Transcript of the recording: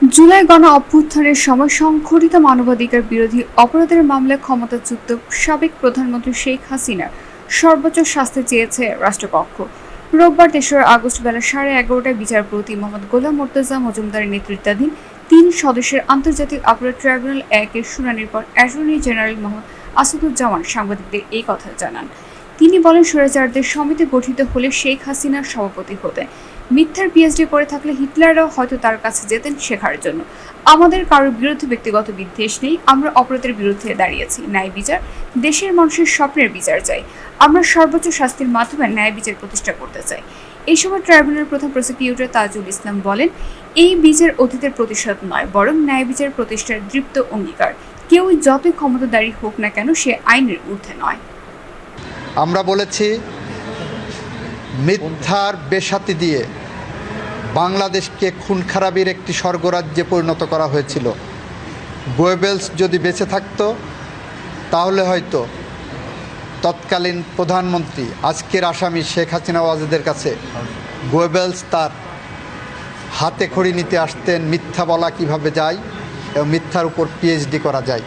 জুলাই গণ অভ্যুত্থানের সময় সংঘটিত মানবাধিকার বিরোধী অপরাধের মামলায় ক্ষমতাচ্যুত সাবেক প্রধানমন্ত্রী শেখ হাসিনা সর্বোচ্চ শাস্তি চেয়েছে রাষ্ট্রপক্ষ। রোববার তেসরা আগস্ট বেলা সাড়ে এগারোটায় বিচারপতি মোহাম্মদ গোলাম মোর্তজা মজুমদারের নেতৃত্বাধীন তিন সদস্যের আন্তর্জাতিক অপরাধ ট্রাইব্যুনাল একের শুনানির পর অ্যাটর্নি জেনারেল মোহাম্মদ আসাদুজ্জামান সাংবাদিকদের এই কথা জানান। তিনি বলেন, স্বৈরাচারদের সমিতি গঠিত হলে শেখ হাসিনার সভাপতি হতেন মিথ্যার পিএইচডি করে থাকলে হিটলাররাও হয়তো তার কাছে যেতেন শেখার জন্য। আমাদের কারোর বিরুদ্ধে ব্যক্তিগত বিদ্বেষ নেই, আমরা অপরাধের বিরুদ্ধে দাঁড়িয়েছি। ন্যায় বিচার দেশের মানুষের স্বপ্নের বিচার চাই। আমরা সর্বোচ্চ শাস্তির মাধ্যমে ন্যায় বিচার প্রতিষ্ঠা করতে চাই। এই সময় ট্রাইব্যুনালের প্রধান প্রসিকিউটর তাজুল ইসলাম বলেন, এই বিচার অতীতের প্রতিশোধ নয়, বরং ন্যায় বিচার প্রতিষ্ঠার দৃপ্ত অঙ্গীকার। কেউ যতই ক্ষমতাদারী হোক না কেন সে আইনের ঊর্ধ্বে নয়। আমরা বলেছি, মিথ্যার বেসাতি দিয়ে বাংলাদেশকে খুন খারাপির একটি স্বর্গরাজ্যে পরিণত করা হয়েছিল। গোয়েবেলস যদি বেঁচে থাকতো, তাহলে হয়তো তৎকালীন প্রধানমন্ত্রী আজকের আসামি শেখ হাসিনা ওয়াজেদের কাছে গোয়েবেলস তার হাতে খড়ি নিতে আসতেন, মিথ্যা বলা কীভাবে যায় এবং মিথ্যার উপর পিএইচডি করা যায়।